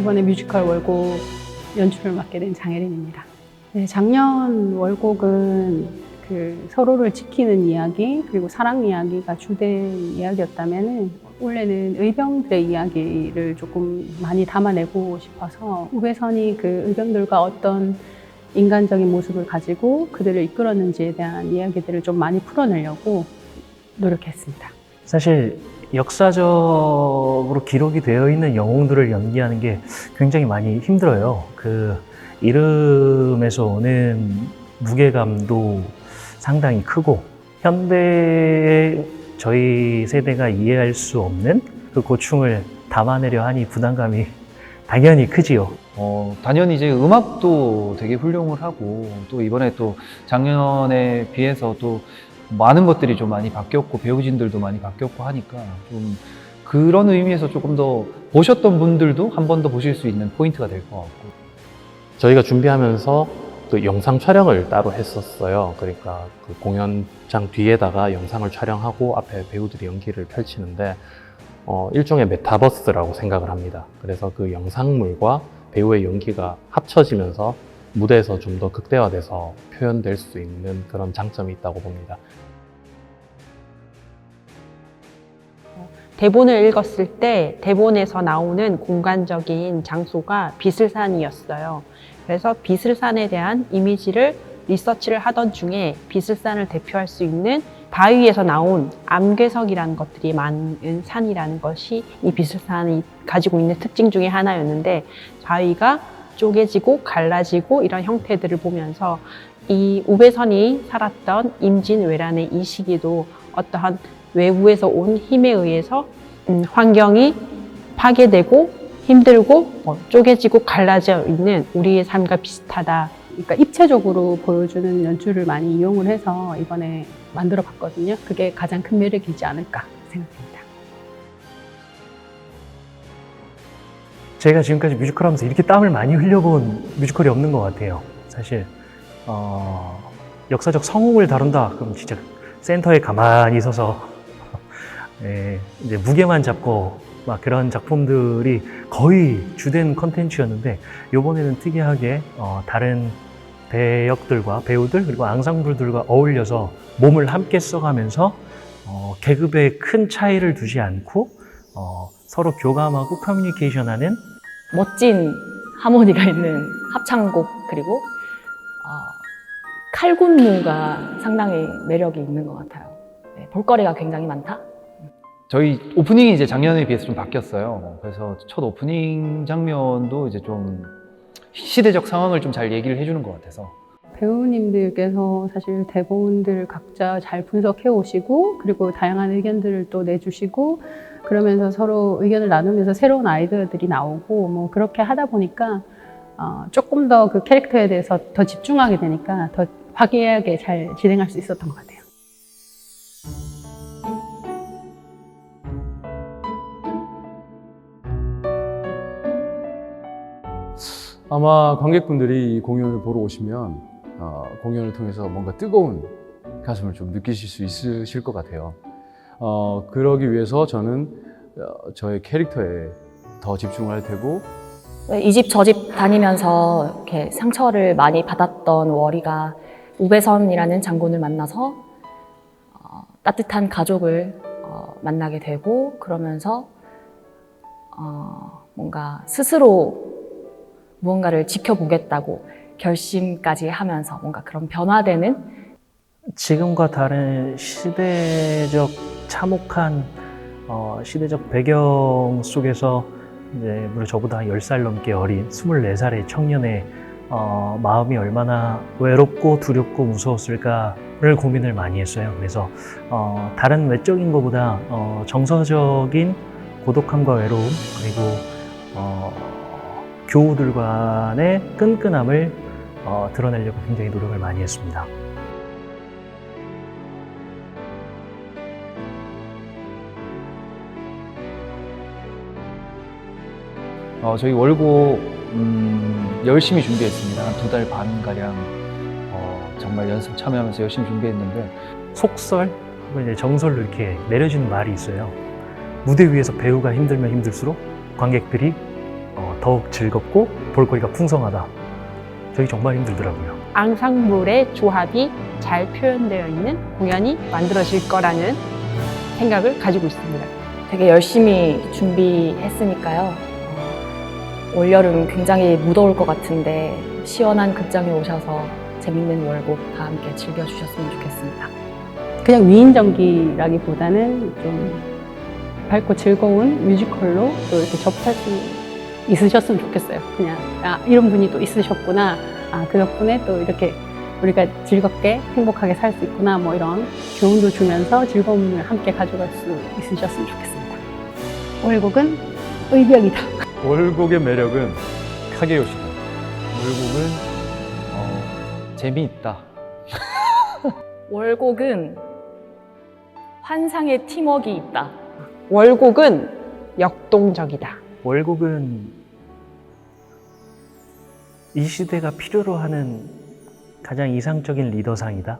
이번에 뮤지컬 월곡 연출을 맡게 된 장혜린입니다. 네, 작년 월곡은 그 서로를 지키는 이야기 그리고 사랑 이야기가 주된 이야기였다면은 올해는 의병들의 이야기를 조금 많이 담아내고 싶어서 우배선이 그 의병들과 어떤 인간적인 모습을 가지고 그들을 이끌었는지에 대한 이야기들을 좀 많이 풀어내려고 노력했습니다. 사실 역사적으로 기록이 되어 있는 영웅들을 연기하는 게 굉장히 많이 힘들어요. 그 이름에서 오는 무게감도 상당히 크고 현대의 저희 세대가 이해할 수 없는 그 고충을 담아내려 하니 부담감이 당연히 크지요. 어, 단연히 이제 음악도 되게 훌륭을 하고 또 이번에 또 작년에 비해서 또 많은 것들이 좀 많이 바뀌었고 배우진들도 많이 바뀌었고 하니까 좀 그런 의미에서 조금 더 보셨던 분들도 한 번 더 보실 수 있는 포인트가 될 것 같고 저희가 준비하면서 그 영상 촬영을 따로 했었어요. 그러니까 그 공연장 뒤에다가 영상을 촬영하고 앞에 배우들이 연기를 펼치는데 어, 일종의 메타버스라고 생각을 합니다. 그래서 그 영상물과 배우의 연기가 합쳐지면서 무대에서 좀 더 극대화돼서 표현될 수 있는 그런 장점이 있다고 봅니다. 대본을 읽었을 때 대본에서 나오는 공간적인 장소가 비슬산이었어요. 그래서 비슬산에 대한 이미지를 리서치를 하던 중에 비슬산을 대표할 수 있는 바위에서 나온 암괴석이라는 것들이 많은 산이라는 것이 이 비슬산이 가지고 있는 특징 중에 하나였는데 바위가 쪼개지고 갈라지고 이런 형태들을 보면서 이 우배선이 살았던 임진왜란의 이 시기도 어떠한 외부에서 온 힘에 의해서 음, 환경이 파괴되고 힘들고 뭐 쪼개지고 갈라져 있는 우리의 삶과 비슷하다. 그러니까 입체적으로 보여주는 연출을 많이 이용을 해서 이번에 만들어 봤거든요. 그게 가장 큰 매력이지 않을까 생각합니다. 제가 지금까지 뮤지컬 하면서 이렇게 땀을 많이 흘려본 뮤지컬이 없는 것 같아요. 사실 어, 역사적 성웅을 다룬다 그럼 진짜 센터에 가만히 서서 예, 이제 무게만 잡고 막 그런 작품들이 거의 주된 컨텐츠였는데 이번에는 특이하게 어, 다른 배역들과 배우들 그리고 앙상블들과 어울려서 몸을 함께 써가면서 어, 계급에 큰 차이를 두지 않고 어, 서로 교감하고 커뮤니케이션하는 멋진 하모니가 있는 합창곡 그리고 어, 칼군무가 상당히 매력이 있는 것 같아요. 네, 볼거리가 굉장히 많다. 저희 오프닝이 이제 작년에 비해서 좀 바뀌었어요. 그래서 첫 오프닝 장면도 이제 좀 시대적 상황을 좀 잘 얘기를 해주는 것 같아서 배우님들께서 사실 대본들 각자 잘 분석해 오시고 그리고 다양한 의견들을 또 내주시고 그러면서 서로 의견을 나누면서 새로운 아이디어들이 나오고 뭐 그렇게 하다 보니까 어, 조금 더 그 캐릭터에 대해서 더 집중하게 되니까 더 화기애애하게 잘 진행할 수 있었던 것 같아요. 아마 관객분들이 이 공연을 보러 오시면 어, 공연을 통해서 뭔가 뜨거운 가슴을 좀 느끼실 수 있으실 것 같아요. 어, 그러기 위해서 저는 어, 저의 캐릭터에 더 집중을 할 테고. 이 집 저 집 다니면서 이렇게 상처를 많이 받았던 월이가 우배선이라는 장군을 만나서 어, 따뜻한 가족을 어, 만나게 되고 그러면서 어, 뭔가 스스로 무언가를 지켜보겠다고 결심까지 하면서 뭔가 그런 변화되는 지금과 다른 시대적 참혹한 어, 시대적 배경 속에서 이제 물론 저보다 10살 넘게 어린 24살의 청년의 어, 마음이 얼마나 외롭고 두렵고 무서웠을까를 고민을 많이 했어요. 그래서 어, 다른 외적인 것보다 어, 정서적인 고독함과 외로움 그리고 어, 교우들 간의 끈끈함을 어, 드러내려고 굉장히 노력을 많이 했습니다. 어, 저희 월고 음, 열심히 준비했습니다. 한 두 달 반 가량 어, 정말 연습 참여하면서 열심히 준비했는데 속설 혹은 이제 정설로 이렇게 내려지는 말이 있어요. 무대 위에서 배우가 힘들면 힘들수록 관객들이 어, 더욱 즐겁고 볼거리가 풍성하다. 저희 정말 힘들더라고요. 앙상블의 조합이 잘 표현되어 있는 공연이 만들어질 거라는 생각을 가지고 있습니다. 되게 열심히 준비했으니까요. 어, 올여름 굉장히 무더울 것 같은데 시원한 극장에 오셔서 재밌는 월곡 다 함께 즐겨주셨으면 좋겠습니다. 그냥 위인전기라기보다는 좀 밝고 즐거운 뮤지컬로 또 이렇게 접할 수 있으셨으면 좋겠어요. 그냥 아 이런 분이 또 있으셨구나. 아 그 덕분에 또 이렇게 우리가 즐겁게 행복하게 살 수 있구나. 뭐 이런 교훈도 주면서 즐거움을 함께 가져갈 수 있으셨으면 좋겠습니다. 월곡은 의벽이다. 월곡의 매력은 카게요시다. 월곡은 어, 재미있다. 월곡은 환상의 팀워크가 있다. 월곡은 역동적이다. 월곡은 이 시대가 필요로 하는 가장 이상적인 리더상이다.